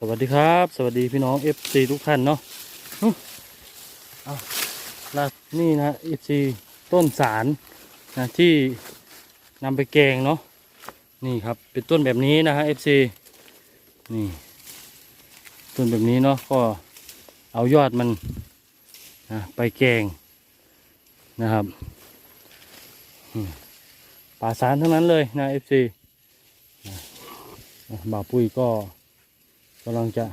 สวัสดีครับ สวัสดีพี่น้อง FC ทุกท่านเนาะอุ๊ยเอาล่ะนี่นะ FC ต้นสารนะที่นำไปแกงเนาะนี่ครับเป็นต้นแบบนี้นะฮะ FC นี่ต้นแบบนี้เนาะก็เอายอดมันนะไปแกงนะครับป่าสารทั้งนั้นเลยนะ FC นะนะบ่าวปุ้ยก็ กำลังจะ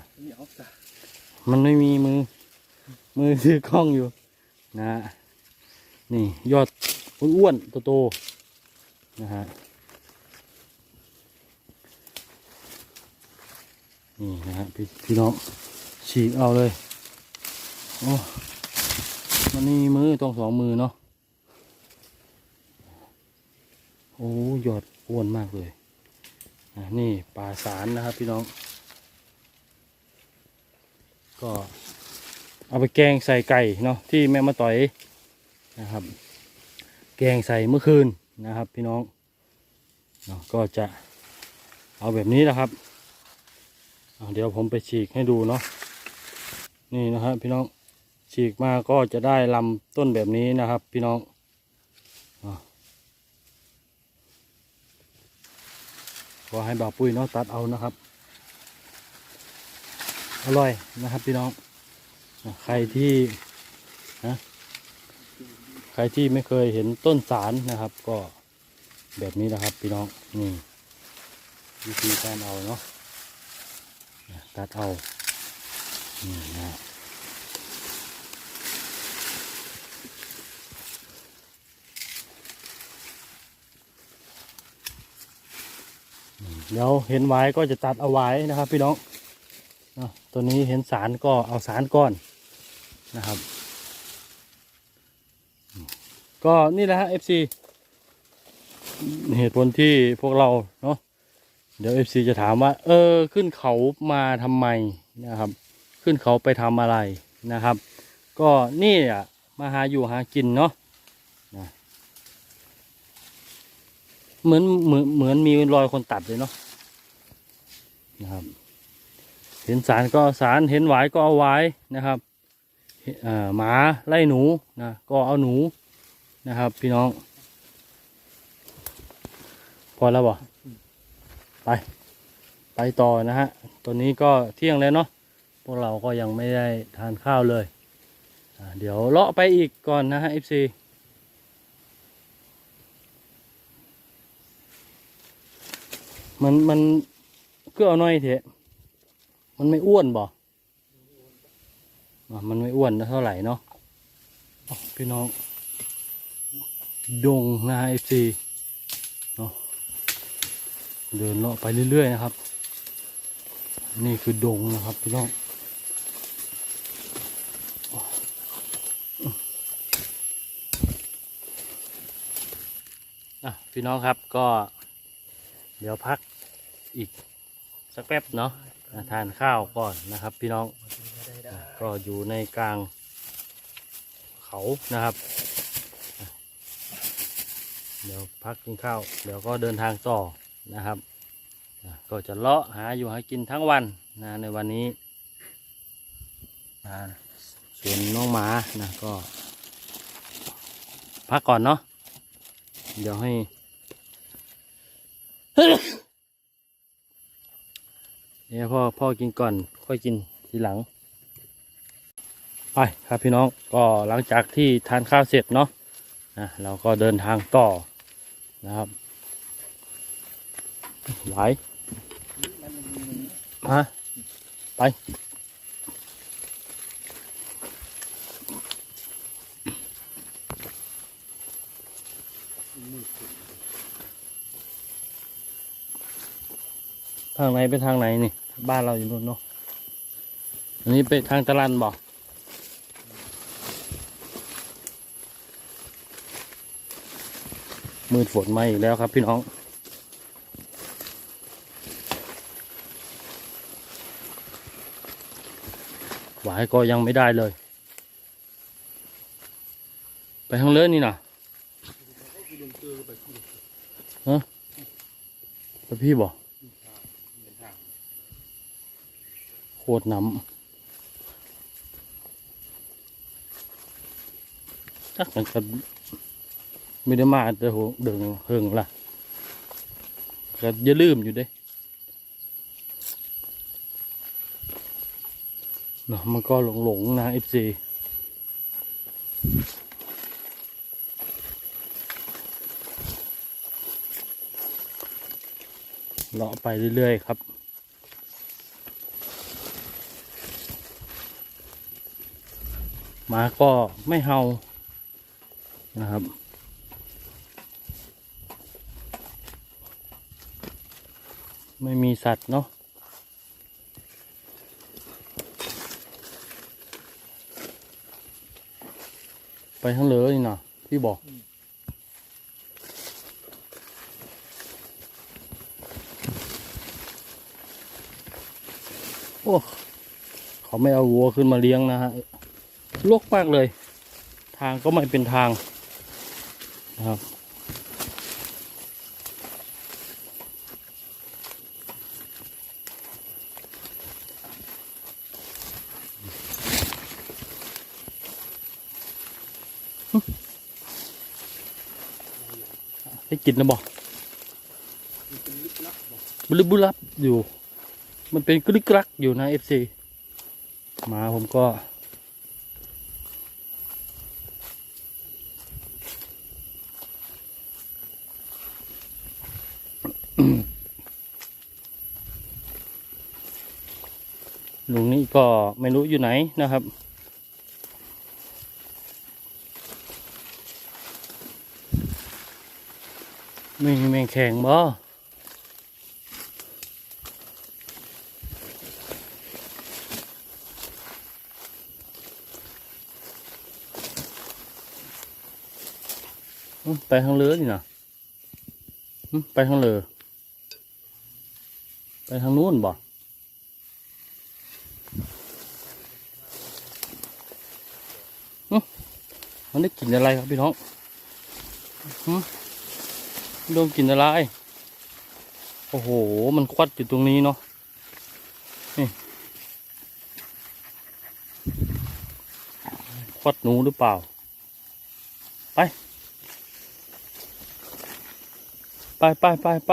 มันไม่มีมือ มือถือกล้องอยู่ นะฮะ นี่ยอดอ้วนๆโตๆนะฮะ นี่นะฮะพี่พี่น้องฉีกเอาเลยโอ้มันนี่มีมือต้องสองมือเนาะ โอ้ยอดอ้วนมากเลยอะนี่ปลาสารนะครับพี่น้อง ก็เอาไปแกงใส่ไก่เนาะที่แม่มาต่อยนะครับ แกงใส่เมื่อคืนนะครับ พี่น้องเนาะก็จะเอาแบบนี้นะครับเดี๋ยวผมไปฉีกให้ดูเนาะนี่นะครับพี่น้องฉีกมาก็จะได้ลำต้นแบบนี้นะครับ พี่น้องอะก็ให้บ่าวปุ้ยเนาะตัดเอานะครับ อร่อยนะครับพี่น้อง ใครที่นะใครที่ไม่เคยเห็นต้นสารนะครับ ก็แบบนี้นะครับพี่น้องนี่วิธีการเอาเนาะตัดเอานี่นะเดี๋ยวเห็นไว้ก็จะตัดเอาไว้นะครับ พี่น้อง ตัวนี้เห็นสารก็เอาสารก้อนนะครับ ก็นี่แหละฮะ FC เหตุผลที่พวกเราเนาะเดี๋ยว FC จะถามว่า เออขึ้นเขามาทำไมนะครับ ขึ้นเขาไปทำอะไรนะครับ ก็นี่อะมาหาอยู่หากินเนาะนะเหมือนเหมือนเหมือนมีรอยคนตัดเลยเนาะนะครับ เห็นสารก็สารเห็นหวายก็เอาหวายนะครับเห็นอ่าหมาไล่หนูนะก็เอาหนูนะครับ พี่น้อง พอแล้วบ่ไป ไปต่อนะฮะตัวนี้ก็เที่ยงแล้วเนาะพวกเราก็ยังไม่ได้ทานข้าวเลยเดี๋ยวเลาะไปอีกก่อนนะฮะ FC มันมันก็เอาหน่อยเถอะ มันไม่อ้วนบ่มันไม่อ้วนเท่าไหร่เนาะพี่น้อง ดงนะเอฟซีเนาะเดินเลาะไปเรื่อยๆนะครับ นี่คือดงนะครับพี่น้องอะพี่น้องครับก็ เดี๋ยวพักอีกสักแป๊บเนาะ ทานข้าวก่อนนะครับ พี่น้องก็อยู่ในกลางเขานะครับเดี๋ยวพักกินข้าวเดี๋ยวก็เดินทางต่อนะครับ ก็จะเลาะหาอยู่หากินทั้งวันนะในวันนี้ส่วนน้องหมานะก็ พักก่อนเนาะเดี๋ยวให้ เดี๋ยพ่อพ่อกินก่อนค่อยกินทีหลัง ไปครับพี่น้องก็หลังจากที่ทานข้าวเสร็จเนาะนะเราก็เดินทางต่อนะครับไหวฮะไปทางไหนไปทางไหนนี่ บ้านเราอยู่นู่นเนาะอันนี้ไปทางตะลันบอกมืดฝนมาอีกแล้วครับพี่น้อง หวายก็ยังไม่ได้เลย ไปทางเลื่อนนี่นะฮะไปพี่บอก โคตรน้ำจักมันก็ไม่ได้มาแต่โหเดิงเฮิงล่ะก็อย่าลืมอยู่เด้เนาะมันก็หลงหลงๆนะเอฟซีเลาะไปเรื่อย ๆ ครับ หมาก็ไม่เห่านะครับ ไม่มีสัตว์เนาะไปทั้งเลยนี่นะพี่บอกโอ้เขาไม่เอาวัวขึ้นมาเลี้ยงนะฮะ ลวกมากเลย ทางก็ไม่เป็นทางนะครับ ให้กินนะบอกบุลึบุลับอยู่ มันเป็นกรึกกรักอยู่นะเอฟซีมาผมก็ ลุงนี่ก็ไม่รู้อยู่ไหนนะครับ ไม่มีแมงแข็งบ่ไปทางเรือนี่นะไปทางเรือ ไปทางนู้นบ่มันได้กลิ่นอะไรครับพี่น้องโดนกลิ่นอะไร โอ้โห มันควัดอยู่ตรงนี้เนาะ นี่ ควัดหนูหรือเปล่า ไป ไปไปไปไป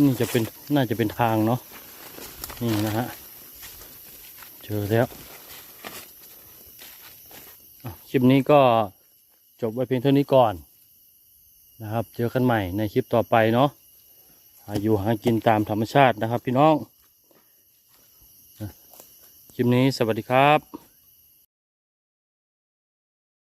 นี่จะเป็นน่าจะเป็นทางเนาะนี่นะฮะเจอแล้วคลิปนี้ก็จบไว้เพียงเท่านี้ก่อนนะครับ เจอกันใหม่ในคลิปต่อไปเนาะอยู่หากินตามธรรมชาตินะครับ พี่น้องคลิปนี้สวัสดีครับ